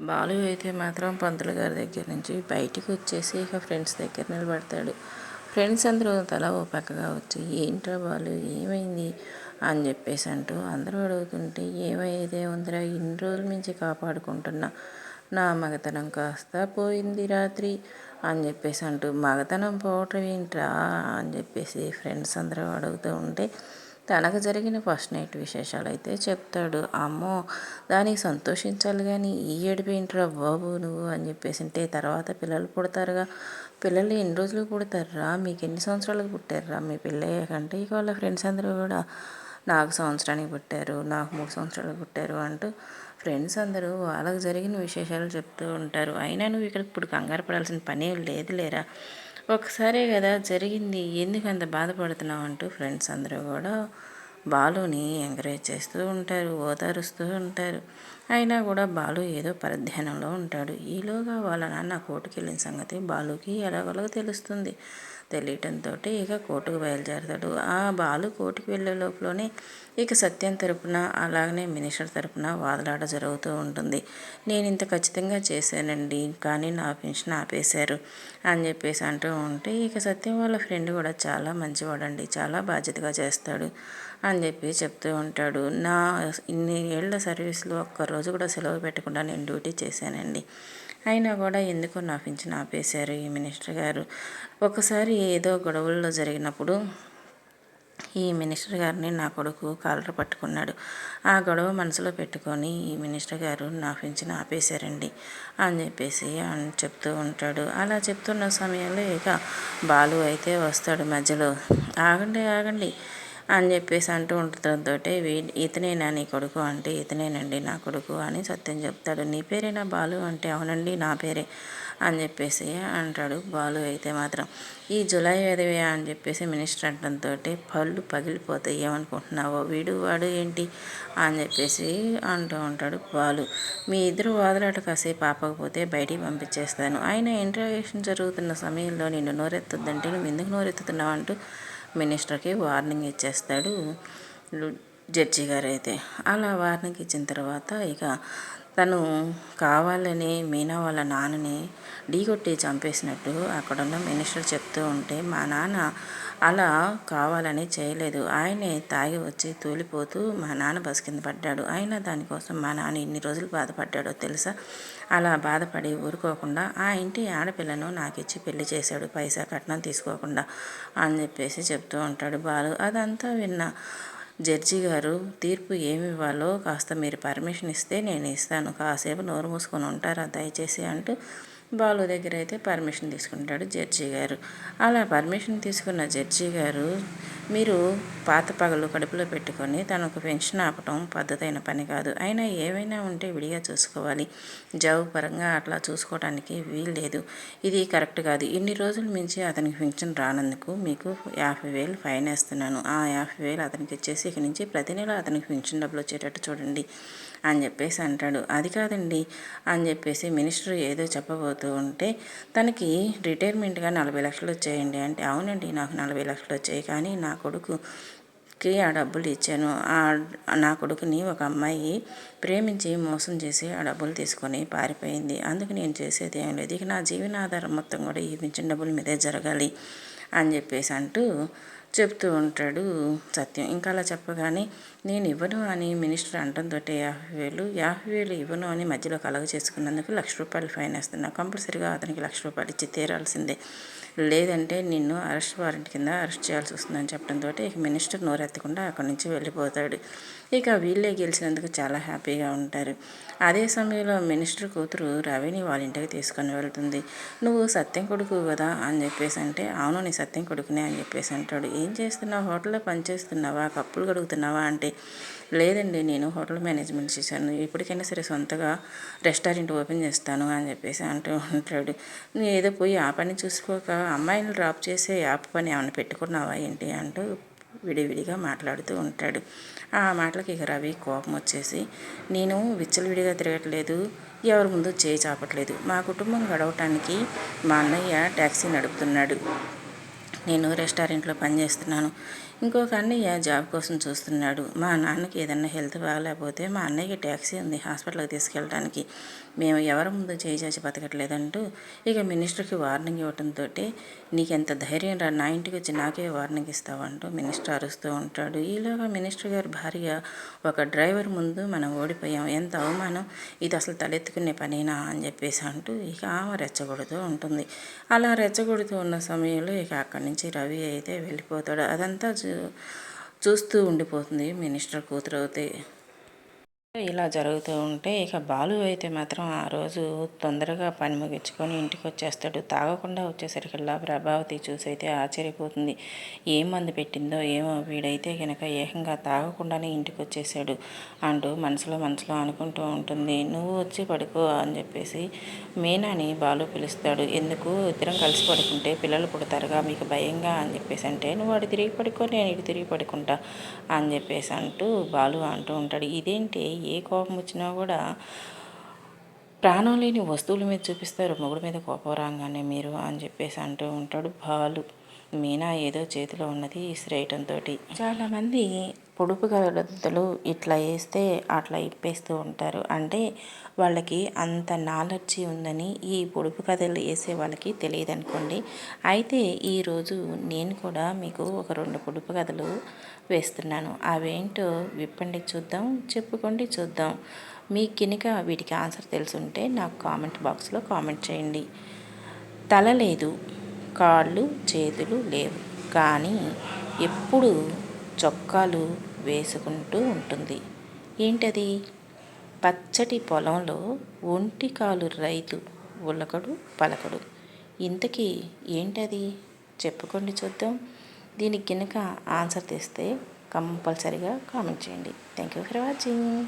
బాలు అయితే మాత్రం పంతులు గారి దగ్గర నుంచి బయటికి వచ్చేసి ఇక ఫ్రెండ్స్ దగ్గర నిలబడతాడు. ఫ్రెండ్స్ అందరూ తల ఓ పక్కగా వచ్చి ఏంట్రా బాలు ఏమైంది? అని చెప్పేసి అంటూ అందరూ అడుగుతుంటే ఏమైతే ఉందిరా ఇన్ని రోజుల నుంచి కాపాడుకుంటున్నా. నా మగతనం కాస్త పోయింది రాత్రి. అని చెప్పేసి అంటూ మగతనం పోవటం ఏంట్రా? అని చెప్పేసి ఫ్రెండ్స్ అందరూ అడుగుతూ ఉంటే తనకు జరిగిన ఫస్ట్ నైట్ విశేషాలు అయితే చెప్తాడు. అమ్మో దానికి సంతోషించాలి కానీ ఈ ఏడిపోయింట్రా బాబు నువ్వు అని చెప్పేసి అంటే తర్వాత పిల్లలు పుడతారుగా. పిల్లలు ఎన్ని రోజులు పుడతారా మీకు ఎన్ని సంవత్సరాలకు పుట్టారా మీ పిల్లయ్య కంటే ఇక వాళ్ళ ఫ్రెండ్స్ అందరూ కూడా నాకు సంవత్సరానికి పుట్టారు నాకు మూడు సంవత్సరాలకు పుట్టారు అంటూ ఫ్రెండ్స్ అందరూ వాళ్ళకి జరిగిన విశేషాలు చెప్తూ ఉంటారు. అయినా నువ్వు ఇక్కడ ఇప్పుడు కంగారు పడాల్సిన పని లేదు లేరా ఒకసారే కదా జరిగింది. ఎందుకు అంత బాధపడుతున్నావు అంటూ ఫ్రెండ్స్ అందరూ కూడా బాలుని ఎంకరేజ్ చేస్తూ ఉంటారు ఓదారుస్తూ ఉంటారు. అయినా కూడా బాలు ఏదో పరధ్యానంలో ఉంటాడు. ఈలోగా వాళ్ళ నాన్న కోర్టుకి వెళ్ళిన సంగతి బాలుకి ఎలాగోలాగ తెలుస్తుంది. తెలియటంతో ఇక కోర్టుకు బయలుదేరతాడు. ఆ బాలు కోర్టుకు వెళ్ళే లోపలనే ఇక సత్యం తరపున అలాగనే మినిస్టర్ తరపున వాదలాట జరుగుతూ ఉంటుంది. నేను ఇంత ఖచ్చితంగా చేశానండి కానీ నా పెన్షన్ ఆపేశారు అని చెప్పేసి అంటూ ఉంటే ఇక సత్యం వాళ్ళ ఫ్రెండ్ కూడా చాలా మంచివాడండి చాలా బాధ్యతగా చేస్తాడు అని అని చెప్పి చెప్తూ ఉంటాడు. నా ఇన్ని ఏళ్ళ సర్వీస్లో ఒక్కరోజు కూడా సెలవు పెట్టకుండా నేను డ్యూటీ చేశానండి. అయినా కూడా ఎందుకో నా పింఛన్ ఆపేశారు ఈ మినిస్టర్ గారు. ఒకసారి ఏదో గొడవల్లో జరిగినప్పుడు ఈ మినిస్టర్ గారిని నా కొడుకు కాలర్ పట్టుకున్నాడు. ఆ గొడవ మనసులో పెట్టుకొని ఈ మినిస్టర్ గారు నా పింఛన్ ఆపేశారండి అని చెప్పేసి అని చెప్తూ ఉంటాడు. అలా చెప్తున్న సమయంలో ఇక బాలు అయితే వస్తాడు మధ్యలో. ఆగండి ఆగండి. అని చెప్పేసి అంటూ ఉండటంతో వీ ఇతనేనా నీ కొడుకు అంటే ఇతనేనండి నా కొడుకు అని సత్యం చెప్తాడు. నీ పేరేనా బాలు? అంటే అవునండి నా పేరే అని చెప్పేసి అంటాడు బాలు అయితే మాత్రం. ఈ జులై ఎదవే అని చెప్పేసి మినిస్టర్ అంటంతో పళ్ళు పగిలిపోతాయి. ఏమనుకుంటున్నావో? వీడు వాడు ఏంటి? అని చెప్పేసి అంటూ ఉంటాడు బాలు. మీ ఇద్దరు వాదులాట కాసేపు ఆపకపోతే బయటికి పంపించేస్తాను. ఆయన ఇంటర్వ్యూషన్ జరుగుతున్న సమయంలో నిన్ను నోరెత్తుద్దంటే నువ్వు ఎందుకు నోరెత్తుతున్నావు అంటూ మినిస్టర్కి వార్నింగ్ ఇచ్చేస్తాడు జడ్జి గారు అయితే అలా వార్నింగ్ ఇచ్చిన తర్వాత ఇక తను కావాలని మీనా వాళ్ళ నాన్నని ఢీకొట్టి చంపేసినట్టు అక్కడున్న మినిస్టర్ చెప్తూ ఉంటే మా నాన్న అలా కావాలని చేయలేదు. ఆయనే తాగి వచ్చి తూలిపోతూ మా నాన్న బస్ కింద పడ్డాడు. అయినా దానికోసం మా నాన్న ఇన్ని రోజులు బాధపడ్డాడో తెలుసా? అలా బాధపడి ఊరుకోకుండా ఆ ఇంటి ఆడపిల్లను నాకు ఇచ్చి పెళ్ళి చేశాడు. పైసా కట్నం తీసుకోకుండా అని చెప్పేసి చెప్తూ ఉంటాడు బాలు. అదంతా విన్న జడ్జి గారు తీర్పు ఏమి ఇవ్వాలో కాస్త మీరు పర్మిషన్ ఇస్తే నేను ఇస్తాను. కాసేపు నోరు మూసుకొని ఉంటారా? దయచేసి అంటూ బాలు దగ్గర అయితే పర్మిషన్ తీసుకుంటాడు జడ్జి గారు. అలా పర్మిషన్ తీసుకున్న జడ్జి గారు మీరు పాత పగలు కడుపులో పెట్టుకొని తనకు పెన్షన్ ఆపటం పద్ధతైన పని కాదు. అయినా ఏవైనా ఉంటే విడిగా చూసుకోవాలి. జాబు పరంగా అట్లా చూసుకోవడానికి వీలు లేదు. ఇది కరెక్ట్ కాదు. ఇన్ని రోజుల మించి అతనికి పెన్షన్ రానందుకు మీకు యాభై వేలు ఫైన్ వేస్తున్నాను. ఆ యాభై వేలు అతనికి ఇచ్చేసి ఇక నుంచి ప్రతి నెల అతనికి పెన్షన్ డబ్బులు వచ్చేటట్టు చూడండి. అని చెప్పేసి అంటాడు. అది కాదండి. అని చెప్పేసి మినిస్టర్ ఏదో చెప్పబోతూ ఉంటే తనకి రిటైర్మెంట్గా నలభై లక్షలు వచ్చాయండి. అంటే అవునండి నాకు నలభై లక్షలు వచ్చాయి. కానీ నా కొడుకుకి ఆ డబ్బులు ఇచ్చాను. ఆ నా కొడుకుని ఒక అమ్మాయి ప్రేమించి మోసం చేసి ఆ డబ్బులు తీసుకొని పారిపోయింది. అందుకు నేను చేసేది ఏం లేదు. ఇక నా జీవనాధారం మొత్తం కూడా ఈ పింఛన్ డబ్బుల మీదే జరగాలి అని చెప్పేసి అంటూ చెప్తూ ఉంటాడు సత్యం. ఇంకా అలా చెప్పగానే నేను ఇవ్వను అని మినిస్టర్ అంటంతో యాభై వేలు యాభై వేలు ఇవ్వను అని మధ్యలో కలగ చేసుకున్నందుకు లక్ష రూపాయలు ఫైన్ వేస్తున్నా. కంపల్సరీగా అతనికి లక్ష రూపాయలు ఇచ్చి తీరాల్సిందే. లేదంటే నిన్ను అరెస్ట్ వారెంట్ కింద అరెస్ట్ చేయాల్సి వస్తుందని చెప్పడంతో ఇక మినిస్టర్ నోరెత్తకుండా అక్కడి నుంచి వెళ్ళిపోతాడు. ఇక వీళ్ళే గెలిచినందుకు చాలా హ్యాపీగా ఉంటారు. అదే సమయంలో మినిస్టర్ కూతురు రవిని వాళ్ళ ఇంటికి తీసుకొని వెళ్తుంది. నువ్వు సత్యం కొడుకు కదా అని చెప్పేసి అంటే అవును నీ సత్యం కొడుకునే అని చెప్పేసి అంటాడు. ఏం చేస్తున్నావు? హోటల్లో పనిచేస్తున్నావా కప్పులు కడుగుతున్నావా? అంటే లేదండి నేను హోటల్ మేనేజ్మెంట్ చేశాను. ఇప్పటికైనా సరే సొంతగా రెస్టారెంట్ ఓపెన్ చేస్తాను అని చెప్పేసి అంటూ ఉంటాడు. నువ్వు ఏదో పోయి ఆ పని చూసుకోక అమ్మాయిని డ్రాప్ చేసే యాప్ పని ఏమైనా పెట్టుకున్నావా ఏంటి అంటూ విడివిడిగా మాట్లాడుతూ ఉంటాడు. ఆ మాటలకి ఇక రవి కోపం వచ్చేసి నేను విచ్చలవిడిగా తిరగట్లేదు. ఎవరి ముందు చేయి చాపట్లేదు. మా కుటుంబం గడవటానికి మా అన్నయ్య ట్యాక్సీ నడుపుతున్నాడు. నేను రెస్టారెంట్లో పనిచేస్తున్నాను ఇంకొక అన్నయ్య జాబ్ కోసం చూస్తున్నాడు? మా నాన్నకి ఏదన్నా హెల్త్ బాగలేకపోతే మా అన్నయ్యకి ట్యాక్సీ ఉంది హాస్పిటల్కి తీసుకెళ్ళడానికి. మేము ఎవరి ముందు చేయి చేసి బతకట్లేదంటూ ఇక మినిస్టర్కి వార్నింగ్ ఇవ్వడంతో నీకెంత ధైర్యం రా నా ఇంటికి వచ్చి నాకే వార్నింగ్ ఇస్తావంటూ మినిస్టర్ అరుస్తూ ఉంటాడు. ఈలోగా మినిస్టర్ గారి భార్య ఒక డ్రైవర్ ముందు మనం ఓడిపోయాం. ఎంత అవమానం. ఇది అసలు తలెత్తుకునే పనేనా అని చెప్పేసి అంటూ ఇక ఆమె రెచ్చగొడుతూ ఉంటుంది. అలా రెచ్చగొడుతూ ఉన్న సమయంలో ఇక అక్కడి నుంచి రవి అయితే వెళ్ళిపోతాడు. అదంతా చూస్తూ ఉండిపోతుంది మినిస్టర్ కూతురు అయితే ఇలా జరుగుతూ ఉంటే ఇక బాలు అయితే మాత్రం ఆ రోజు తొందరగా పని ముగించుకొని ఇంటికి వచ్చేస్తాడు. తాగకుండా వచ్చేసరికల్లా ప్రభావతి చూసి అయితే ఆశ్చర్యపోతుంది. ఏం మందు పెట్టిందో ఏమో వీడైతే కనుక ఏకంగా తాగకుండానే ఇంటికి వచ్చేసాడు. అంటూ మనసులో మనసులో అనుకుంటూ ఉంటుంది. నువ్వు వచ్చి పడుకో అని చెప్పేసి మీనాని బాలు పిలుస్తాడు. ఎందుకు? ఇద్దరం కలిసి పడుకుంటే పిల్లలు పుడతారుగా మీకు భయంగా అని చెప్పేసి అంటే నువ్వు వాడు తిరిగి పడుకో నేను ఇటు తిరిగి పడుకుంటా అని చెప్పేసి అంటూ బాలు అంటూ ఉంటాడు. ఇదేంటి? ఏ కోపం వచ్చినా కూడా ప్రాణం లేని వస్తువుల మీద చూపిస్తారు. మొగుడు మీద కోపం రాగానే మీరు అని చెప్పేసి అంటూ ఉంటాడు బాలు. మీనా ఏదో చేతిలో ఉన్నది ఇసిరేయటంతో చాలామంది పొడుపు గదులు ఇట్లా వేస్తే అట్లా ఇప్పేస్తూ ఉంటారు. అంటే వాళ్ళకి అంత నాలెడ్జి ఉందని ఈ పొడుపు కథలు వేసే వాళ్ళకి తెలియదు అనుకోండి అయితే ఈరోజు నేను కూడా మీకు ఒక రెండు పొడుపు కథలు వేస్తున్నాను. అవేంటో విప్పండి చూద్దాం చెప్పుకోండి చూద్దాం. మీకు కనుక వీటికి ఆన్సర్ తెలుసుంటే నాకు కామెంట్ బాక్స్లో కామెంట్ చేయండి. తల లేదు కాళ్ళు చేతులు లేవు. కానీ ఎప్పుడు చొక్కాలు వేసుకుంటూ ఉంటుంది. ఏంటది? పచ్చటి పొలంలో ఒంటి కాలు రైతు ఉలకడు పలకడు. ఇంతకీ ఏంటది? చెప్పుకోండి చూద్దాం. దీనికి కనుక ఆన్సర్ తెస్తే కంపల్సరీగా కామెంట్ చేయండి. Thank you for watching.